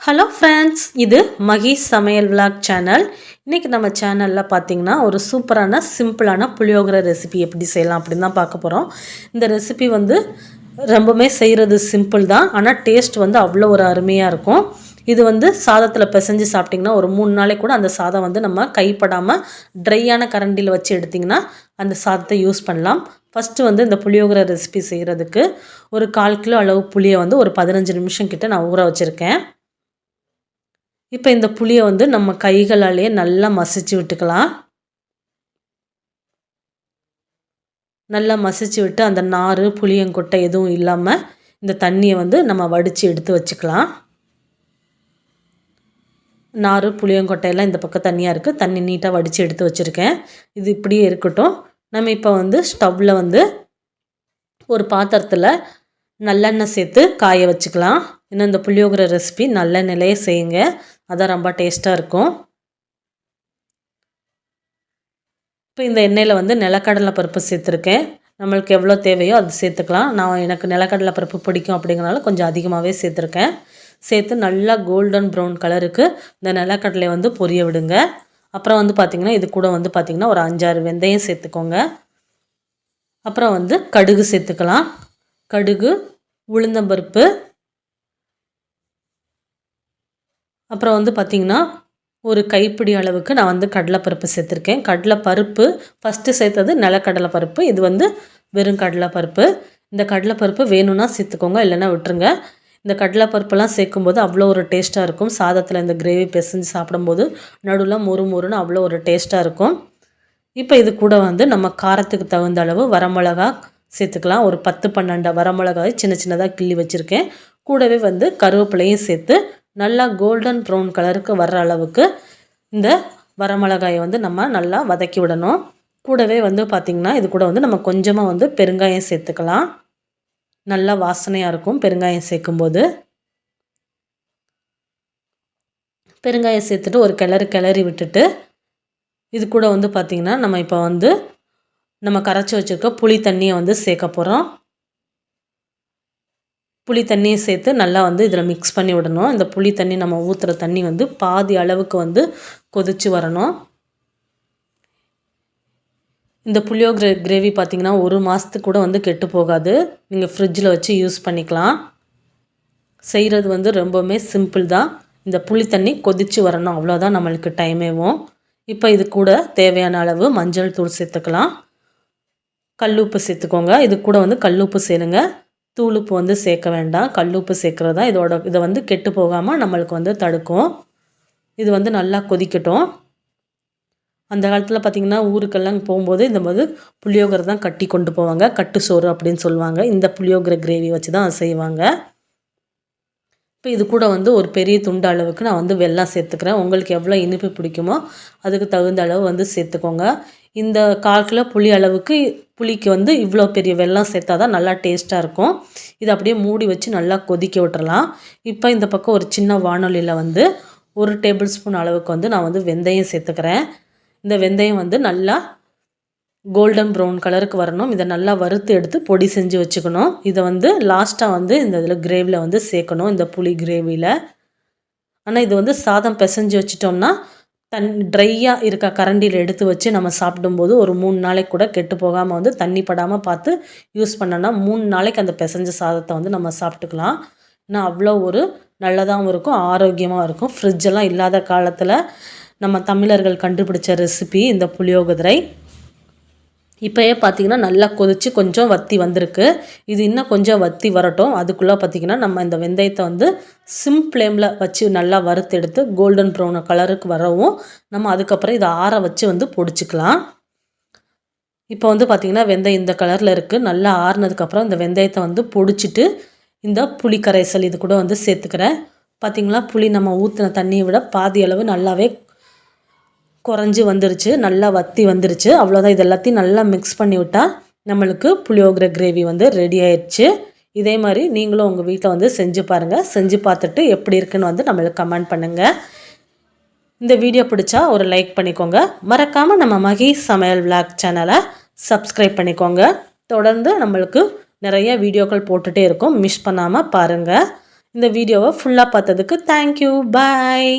Hello friends இது மகேஷ் சமையல் vlog channel இன்றைக்கி நம்ம சேனலில் பார்த்தீங்கன்னா ஒரு சூப்பரான சிம்பிளான புளியோகரை ரெசிபி எப்படி செய்யலாம் அப்படின்னு தான் பார்க்க போகிறோம் இந்த ரெசிபி வந்து ரொம்பவுமே செய்கிறது சிம்பிள் தான் ஆனால் டேஸ்ட் வந்து அவ்வளோ ஒரு அருமையாக இருக்கும். இது வந்து சாதத்தில் பிசைஞ்சு சாப்பிட்டிங்கன்னா ஒரு மூணு நாளைக்கு கூட அந்த சாதம் வந்து நம்ம கைப்படாமல் ட்ரையான கரண்டியில் வச்சு எடுத்திங்கன்னா அந்த சாதத்தை யூஸ் பண்ணலாம். ஃபஸ்ட்டு வந்து இந்த புளியோகரை ரெசிபி செய்கிறதுக்கு ஒரு கால் கிலோ அளவு புளியை வந்து ஒரு பதினஞ்சு நிமிஷம் கிட்ட நான் ஊற வச்சுருக்கேன். இப்போ இந்த புளியை வந்து நம்ம கைகளாலேயே நல்லா மசிச்சு விட்டுக்கலாம். நல்லா மசிச்சு விட்டு அந்த நார் புளியங்கொட்டை எதுவும் இல்லாமல் இந்த தண்ணியை வந்து நம்ம வடித்து எடுத்து வச்சுக்கலாம். நார் புளியங்கொட்டையெல்லாம் இந்த பக்கம் தண்ணியாக இருக்குது தண்ணி நீட்டாக வடித்து எடுத்து வச்சுருக்கேன். இது இப்படியே இருக்கட்டும். நம்ம இப்போ வந்து ஸ்டவ்வில் வந்து ஒரு பாத்திரத்தில் நல்லெண்ணெய் சேர்த்து காய வச்சுக்கலாம். இன்னும் இந்த புளியோகிற ரெசிபி நல்லெண்ணெயிலே செய்யுங்க. அதான் ரொம்ப டேஸ்ட்டாக இருக்கும். இப்போ இந்த எண்ணெயில் வந்து நிலக்கடலை பருப்பு சேர்த்துருக்கேன். நம்மளுக்கு எவ்வளோ தேவையோ அது சேர்த்துக்கலாம். நான் எனக்கு நிலக்கடலை பருப்பு பிடிக்கும் அப்படிங்கிறனால கொஞ்சம் அதிகமாகவே சேர்த்துருக்கேன். சேர்த்து நல்லா கோல்டன் ப்ரௌன் கலருக்கு இந்த நிலக்கடலை வந்து பொரிய விடுங்க. அப்புறம் வந்து பார்த்திங்கன்னா இது கூட வந்து பார்த்திங்கன்னா ஒரு அஞ்சாறு வெந்தயம் சேர்த்துக்கோங்க. அப்புறம் வந்து கடுகு சேர்த்துக்கலாம். கடுகு உளுந்தம்பருப்பு அப்புறம் வந்து பார்த்திங்கன்னா ஒரு கைப்பிடி அளவுக்கு நான் வந்து கடலைப்பருப்பு சேர்த்துருக்கேன். கடலைப்பருப்பு ஃபஸ்ட்டு சேர்த்தது நிலக்கடலை பருப்பு இது வந்து வெறும் கடலைப்பருப்பு. இந்த கடலைப்பருப்பு வேணும்னா சேர்த்துக்கோங்க இல்லைன்னா விட்டுருங்க. இந்த கடலைப்பருப்பெல்லாம் சேர்க்கும்போது அவ்வளோ ஒரு டேஸ்ட்டாக இருக்கும். சாதத்தில் இந்த கிரேவி பிசைஞ்சு சாப்பிடும்போது நடுவில் மொறு மொறுன்னு அவ்வளோ ஒரு டேஸ்ட்டாக இருக்கும். இப்போ இது கூட வந்து நம்ம காரத்துக்கு தகுந்த அளவு வரமிளகா சேர்த்துக்கலாம். ஒரு பத்து பன்னெண்டு வரமிளகாய் சின்ன சின்னதாக கிள்ளி வச்சுருக்கேன். கூடவே வந்து கருவேப்பிலையும் சேர்த்து நல்லா கோல்டன் ப்ரௌன் கலருக்கு வர்ற அளவுக்கு இந்த வரமிளகாயை வந்து நம்ம நல்லா வதக்கி விடணும். கூடவே வந்து பார்த்திங்கன்னா இது கூட வந்து நம்ம கொஞ்சமாக வந்து பெருங்காயம் சேர்த்துக்கலாம். நல்லா வாசனையாக இருக்கும் பெருங்காயம் சேர்க்கும்போது. பெருங்காயம் சேர்த்துட்டு ஒரு கிளறு கிளறி விட்டுட்டு இது கூட வந்து பார்த்திங்கன்னா நம்ம இப்போ வந்து நம்ம கரைச்சி வச்சுருக்க புளி தண்ணியை வந்து சேர்க்க போகிறோம் புளி தண்ணியை சேர்த்து நல்லா வந்து இதில் மிக்ஸ் பண்ணி விடணும். இந்த புளி தண்ணி நம்ம ஊற்றுற தண்ணி வந்து பாதி அளவுக்கு வந்து கொதித்து வரணும். இந்த புளியோ கிரே கிரேவி பார்த்திங்கன்னா ஒரு மாதத்துக்கு கூட வந்து கெட்டு போகாது. நீங்கள் ஃப்ரிட்ஜில் வச்சு யூஸ் பண்ணிக்கலாம். செய்கிறது வந்து ரொம்பவுமே சிம்பிள் தான். இந்த புளி தண்ணி கொதித்து வரணும். அவ்வளோதான் நம்மளுக்கு டைமேவும் இப்போ இது கூட தேவையான அளவு மஞ்சள் தூள் சேர்த்துக்கலாம். கல்லுப்பு சேர்த்துக்கோங்க. இது கூட வந்து கல்லுப்பு சேருங்க. தூளுப்பு வந்து சேர்க்க வேண்டாம். கல்லுப்பு சேர்க்குறது தான் இதோட இதை வந்து கெட்டு போகாமல் நம்மளுக்கு வந்து தடுக்கும். இது வந்து நல்லா கொதிக்கட்டும். அந்த காலத்தில் பார்த்திங்கன்னா ஊருக்கெல்லாம் போகும்போது இந்த மாதிரி புளியோகரை தான் கட்டி கொண்டு போவாங்க. கட்டு சோறு அப்படின்னு சொல்லுவாங்க. இந்த புளியோகரை கிரேவி வச்சு தான் செய்வாங்க. இப்போ இது கூட வந்து ஒரு பெரிய துண்டு அளவுக்கு நான் வந்து வெள்ளம் சேர்த்துக்கிறேன். உங்களுக்கு எவ்வளோ இனிப்பு பிடிக்குமோ அதுக்கு தகுந்த அளவு வந்து சேர்த்துக்கோங்க. இந்த கால் கிலோ புளி அளவுக்கு புளிக்கு வந்து இவ்வளோ பெரிய வெள்ளம் சேர்த்தா தான் நல்லா டேஸ்ட்டாக இருக்கும். இதை அப்படியே மூடி வச்சு நல்லா கொதிக்க விட்டுறலாம். இப்போ இந்த பக்கம் ஒரு சின்ன வானொலியில் வந்து ஒரு டேபிள் ஸ்பூன் அளவுக்கு வந்து நான் வந்து வெந்தயம் சேர்த்துக்கிறேன். இந்த வெந்தயம் வந்து நல்லா கோல்டன் ப்ரௌன் கலருக்கு வரணும். இதை நல்லா வறுத்து எடுத்து பொடி செஞ்சு வச்சுக்கணும். இதை வந்து லாஸ்ட்டாக வந்து இந்த இதில் கிரேவியில் வந்து சேர்க்கணும். இந்த புளி கிரேவியில் ஆனால் இது வந்து சாதம் பிசைஞ்சு வச்சிட்டோம்னா தன் ட்ரையாக இருக்க கரண்டியில் எடுத்து வச்சு நம்ம சாப்பிடும்போது ஒரு மூணு நாளைக்கு கூட கெட்டு போகாமல் வந்து தண்ணி படாமல் பார்த்து யூஸ் பண்ணோன்னா மூணு நாளைக்கு அந்த பிசைஞ்ச சாதத்தை வந்து நம்ம சாப்பிட்டுக்கலாம். இன்னும் அவ்வளோ ஒரு நல்லதாகவும் இருக்கும் ஆரோக்கியமாக இருக்கும். ஃப்ரிட்ஜெல்லாம் இல்லாத காலத்தில் நம்ம தமிழர்கள் கண்டுபிடிச்ச ரெசிபி இந்த புளியோகுதிரை இப்போயே பார்த்தீங்கன்னா நல்லா கொதித்து கொஞ்சம் வத்தி வந்திருக்கு. இது இன்னும் கொஞ்சம் வத்தி வரட்டும். அதுக்குள்ளே பார்த்திங்கன்னா நம்ம இந்த வெந்தயத்தை வந்து சிம் ஃப்ளேமில் வச்சு நல்லா வறுத்தெடுத்து கோல்டன் ப்ரௌன் கலருக்கு வரவும் நம்ம அதுக்கப்புறம் இதை ஆற வச்சு வந்து பொடிச்சிக்கலாம். இப்போ வந்து பார்த்திங்கன்னா வெந்தயம் இந்த கலரில் இருக்குது நல்லா ஆறுனதுக்கப்புறம் இந்த வெந்தயத்தை வந்து பொடிச்சிட்டு இந்த புளி கரைசல் இது கூட வந்து சேர்த்துக்கிறேன். பார்த்திங்களா புளி நம்ம ஊற்றின தண்ணியை விட பாதி அளவு நல்லாவே குறைஞ்சி வந்துருச்சு நல்லா வத்தி வந்துருச்சு. அவ்வளோதான் இது எல்லாத்தையும் நல்லா மிக்ஸ் பண்ணி விட்டால் நம்மளுக்கு புளியோகிர கிரேவி வந்து ரெடி ஆயிடுச்சு. இதே மாதிரி நீங்களும் உங்கள் வீட்டில் வந்து செஞ்சு பாருங்கள் செஞ்சு பார்த்துட்டு எப்படி இருக்குன்னு வந்து நம்மளுக்கு கமெண்ட் பண்ணுங்கள் இந்த வீடியோ பிடிச்சா ஒரு லைக் பண்ணிக்கோங்க. மறக்காமல் நம்ம மகி சமையல் விளாக் சேனலை சப்ஸ்கிரைப் பண்ணிக்கோங்க. தொடர்ந்து நம்மளுக்கு நிறைய வீடியோக்கள் போட்டுகிட்டே இருக்கும். மிஸ் பண்ணாமல் பாருங்கள் இந்த வீடியோவை ஃபுல்லாக பார்த்ததுக்கு தேங்க்யூ பாய்